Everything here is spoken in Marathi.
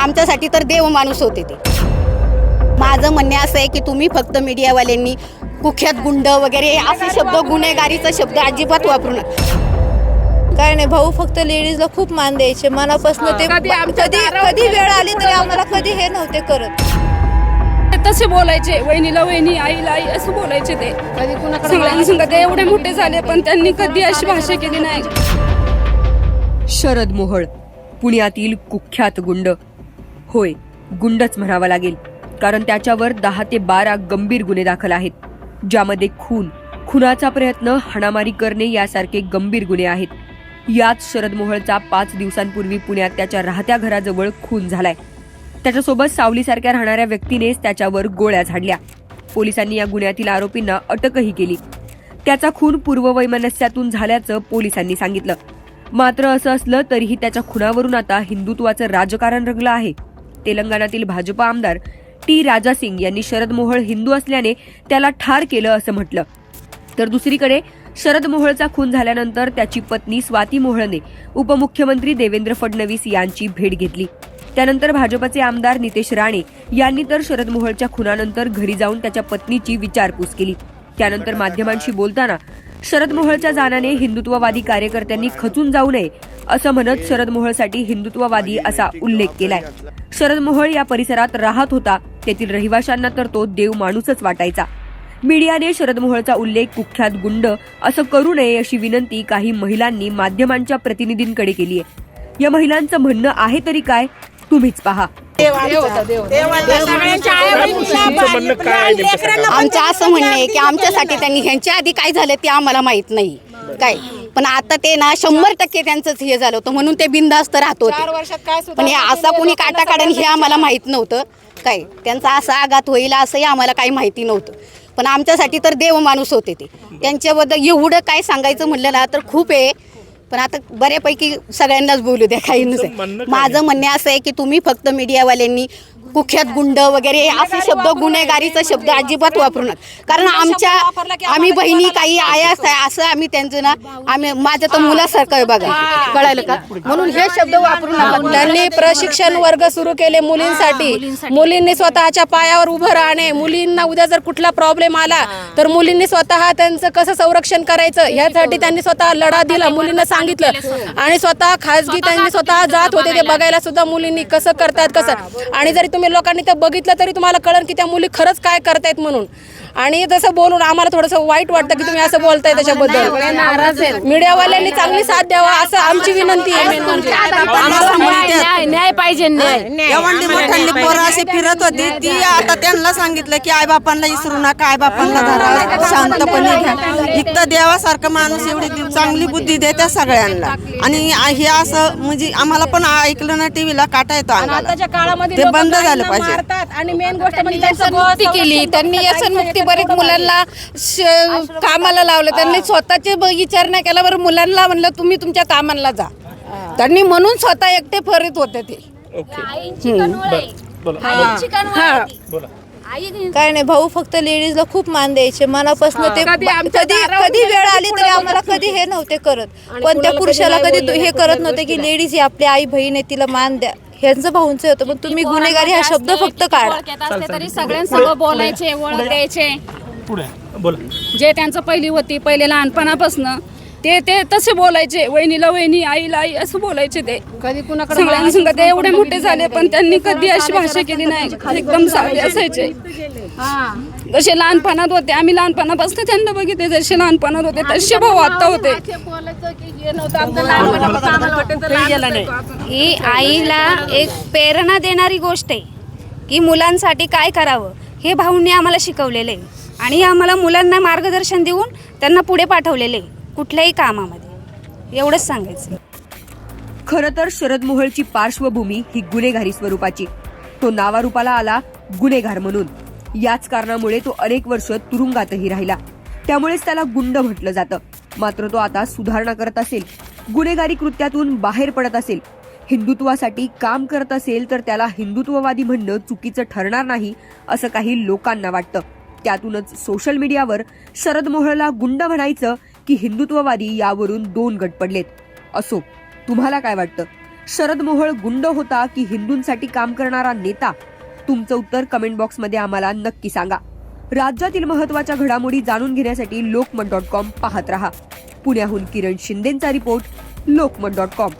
आमच्यासाठी तर देव माणूस होते ते. माझं म्हणणे असं आहे की तुम्ही फक्त मीडियावाल्यांनी कुख्यात गुंड वगैरे असे शब्द गुन्हेगारीचा शब्द अजिबात वापरू नका. काय नाही भाऊ फक्त लेडीजला खूप मान द्यायचे. मनापासून ते कधी कधी वेळ आली तरी आम्हाला कधी हे नव्हते करत. तसे बोलायचे वहिनीला वहिनी आईला आई असं बोलायचे ते. सगळ्यांनी सांगा ते एवढे मोठे झाले पण त्यांनी कधी अशी भाषा केली नाही. शरद मोहळ पुण्यातील कुख्यात गुंड. होय गुंडच म्हणावा लागेल. कारण त्याच्यावर दहा ते बारा गंभीर गुन्हे दाखल आहेत ज्यामध्ये खून खुनाचा प्रयत्न हाणामारी करणे यासारखे गंभीर गुन्हे आहेत. याच शरद मोहळचा पाच दिवसांपूर्वी पुण्यात त्याच्या राहत्या घराजवळ खून झालाय. त्याच्यासोबत सावलीसारख्या राहणाऱ्या व्यक्तीनेच त्याच्यावर गोळ्या झाडल्या. पोलिसांनी या गुन्ह्यातील आरोपींना अटकही केली. त्याचा खून पूर्ववैमनस्यातून झाल्याचं पोलिसांनी सांगितलं. मात्र असं असलं तरीही त्याच्या खुनावरून आता हिंदुत्वाचं राजकारण रंगलं आहे. तेलंगणातील भाजपा आमदार टी राजा सिंग यांनी शरद मोहळ हिंदू असल्याने त्याला ठार केलं असं म्हटलं. तर दुसरीकडे शरद मोहळचा खून झाल्यानंतर त्याची पत्नी स्वाती मोहळने उपमुख्यमंत्री देवेंद्र फडणवीस यांची भेट घेतली. त्यानंतर भाजपचे आमदार नितेश राणे यांनी तर शरद मोहळच्या खुनानंतर घरी जाऊन त्याच्या पत्नीची विचारपूस केली. त्यानंतर माध्यमांशी बोलताना शरद मोहळच्या जाण्याने हिंदुत्ववादी कार्यकर्त्यांनी खचून जाऊ नये असं म्हणत शरद मोहळसाठी हिंदुत्ववादी असा उल्लेख केलाय. शरद मोहळ या परिसरात राहत होता तेथील रहिवाशांना तर तो देव माणूसच वाटायचा. मीडियाने शरद मोहळचा उल्लेख कुख्यात गुंड असं करू नये अशी विनंती काही महिलांनी माध्यमांच्या प्रतिनिधींकडे केली आहे. या महिलांचं म्हणणं आहे तरी काय तुम्हीच पहा. आमचं असं म्हणणं आहे की आमच्यासाठी त्यांनी ह्यांच्या आधी काय झालं ते आम्हाला माहीत नाही. काय? पण आता ते ना शंभर टक्के त्यांचंच हे झालं होतं म्हणून ते बिंदास्त राहत होते. पण हे असा कोणी काटा काढेल हे आम्हाला माहीत नव्हतं. काय? त्यांचा असा आघात होईल असंही आम्हाला काही माहिती नव्हतं. पण आमच्यासाठी तर देव माणूस होते ते. त्यांच्याबद्दल एवढं काय सांगायचं म्हणलं ना तर खूप आहे. पण आता बऱ्यापैकी सगळ्यांनाच बोलू द्या काही नसेल. माझं म्हणणे असं आहे की तुम्ही फक्त मीडियावाल्यांनी कुख्यात गुंड वगैरे असे शब्द गुन्हेगारीचा शब्द अजिबात वापरू नका. कारण आमच्या आम्ही बहिणी काही आया आहे, असं आम्ही त्यांचं ना आम्ही माझं तर मुलासारखं आहे बघा. कळालं का? म्हणून हे शब्द वापरू नका. त्यांनी प्रशिक्षण वर्ग सुरू केले मुलींसाठी. मुलींनी स्वतःच्या पायावर उभं राहणे. मुलींना उद्या जर कुठला प्रॉब्लेम आला तर मुलींनी स्वतः त्यांचं कसं संरक्षण करायचं? यासाठी त्यांनी स्वतः लढा दिला मुलींना सांगितलं. आणि स्वतः खासगी त्यांनी स्वतः जात होते ते बघायला सुद्धा मुलींनी कसं करतायत कसं? आणि जरी तुम्ही लोकांनी ते बघितलं तरी तुम्हाला कळन की त्या मुली खरंच काय करतायत म्हणून. आणि तसं बोलून आम्हाला थोडंसं वाईट वाटतं की तुम्ही असं बोलताय त्याच्याबद्दल. मीडियावाल्यांनी चांगली साथ द्यावा असं आमची विनंती आहे. म्हणजे. न्याय न्याय पाहिजे अशी फिरत होती ती आता त्यांना सांगितलं की आई बापांना विसरू नका आई बापांना धरा शांतपणे घ्या. इतकं देवासारखं माणूस एवढी चांगली बुद्धी देते सगळ्यांना. आणि हे असं म्हणजे आम्हाला पण ऐकलं ना टीव्हीला काटा येतो अंगाला. आताच्या काळामध्ये ते लोकं बंद झालं पाहिजे. मारतात आणि मेन गोष्ट म्हणजे केली त्यांनी व्यसनमुक्ती बरेच मुलांना कामाला लावलं. त्यांनी स्वतःचे विचार नाही केला. बरं मुलांना म्हणलं तुम्ही तुमच्या कामाला जा. त्यांनी म्हणून स्वतः एकटे फरीत होते ते. काय नाही भाऊ फक्त लेडीजला खूप मान द्यायचे. मनापासून ते कधी कधी वेळ आली तरी आम्हाला कधी हे नव्हते करत. पण त्या पुरुषाला कधी तो- हे करत नव्हते की लेडीज ही आपली आई बहीण आहे तिला मान द्या. ह्यांचं भाऊंचं होतं पण तुम्ही गुन्हेगारी हा शब्द फक्त काढा. ओळखत असले तरी सगळ्यांसोबत बोलायचे ओळख द्यायचे. पुढे बोला. जे त्यांचं पहिली होती पहिले लहानपणापासून. ते ते तसे बोलायचे वहिनीला वहिनी आईला आई असं बोलायचे ते. कधी कुणाकडे सगळ्यांनी सांगा ते एवढे मोठे झाले पण त्यांनी कधी अशी भाषा केली नाही. एकदम साधे असायचे. जसे लहानपणात होते आम्ही लहानपणापासून त्यांना बघितले जसे लहानपणात होते तसे भाऊ आता होते. ही आईला एक प्रेरणा देणारी गोष्ट आहे की मुलांसाठी काय करावं हे भाऊंनी आम्हाला शिकवलेलं आहे. आणि आम्हाला मुलांना मार्गदर्शन देऊन त्यांना पुढे पाठवलेलं आहे. कुठल्याही कामामध्ये. एवढंच सांगायचं खरं तर शरद मोहळची पार्श्वभूमी ही गुन्हेगारी स्वरूपाची. तो नावारूपाला आला गुन्हेगार म्हणून. याच कारणामुळे तो अनेक वर्ष तुरुंगातही राहिला. त्यामुळेच त्याला गुंड म्हटलं जातं. मात्र तो आता सुधारणा करत असेल. गुन्हेगारी कृत्यातून बाहेर पडत असेल. हिंदुत्वासाठी काम करत असेल तर त्याला हिंदुत्ववादी म्हणणं चुकीचं ठरणार नाही असं काही लोकांना वाटतं. त्यातूनच सोशल मीडियावर शरद मोहळला गुंड म्हणायचं की हिंदुत्ववादी यावरून दोन गट पडलेत. असो तुम्हाला काय वाटतं? शरद मोहळ गुंड होता की हिंदूंसाठी काम करणारा नेता? तुमचं उत्तर कमेंट बॉक्समध्ये आम्हाला नक्की सांगा. राज्यातील महत्त्वाच्या घडामोडी जाणून घेण्यासाठी लोकमत डॉट कॉम पाहत रहा. पुण्याहून किरण शिंदेचा रिपोर्ट लोकमत डॉट कॉम